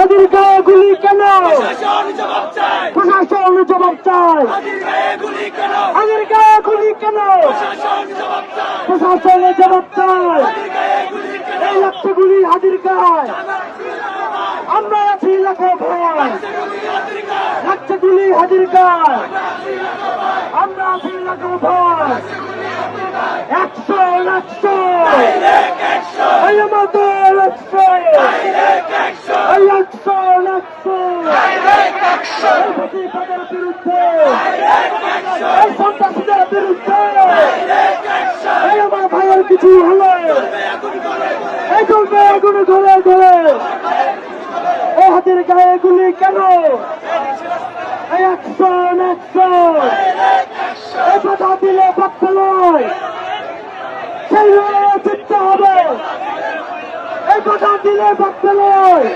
হাজির গায়ে গুলি কেন? প্রশাসন জবাব চায়। হাজির গায়ে গুলি কেন? প্রশাসন জবাব চায়। এই লাগছে গুলি হাজির গায়ে আমরা আছি লাখো ভয় লাগছে গুলি হাজির গায়ে আমরা আছি লাখো ভয় একশো একশো। এই আমাদের একশো। একশো একশো প্রতিবাদের বিরুদ্ধে এই সন্ত্রাসীদের বিরুদ্ধে এই আমার ভাইয়ের কিছু হলে এই চলবে এগুলো ধরে ধরে এই হাতের গায়ে গুলি কেন এই একশো একশো এই কথা দিলে বাক্য নয় সেই লড়াইয়ে জিততে হবে এই কথা দিলে বাক্য নয়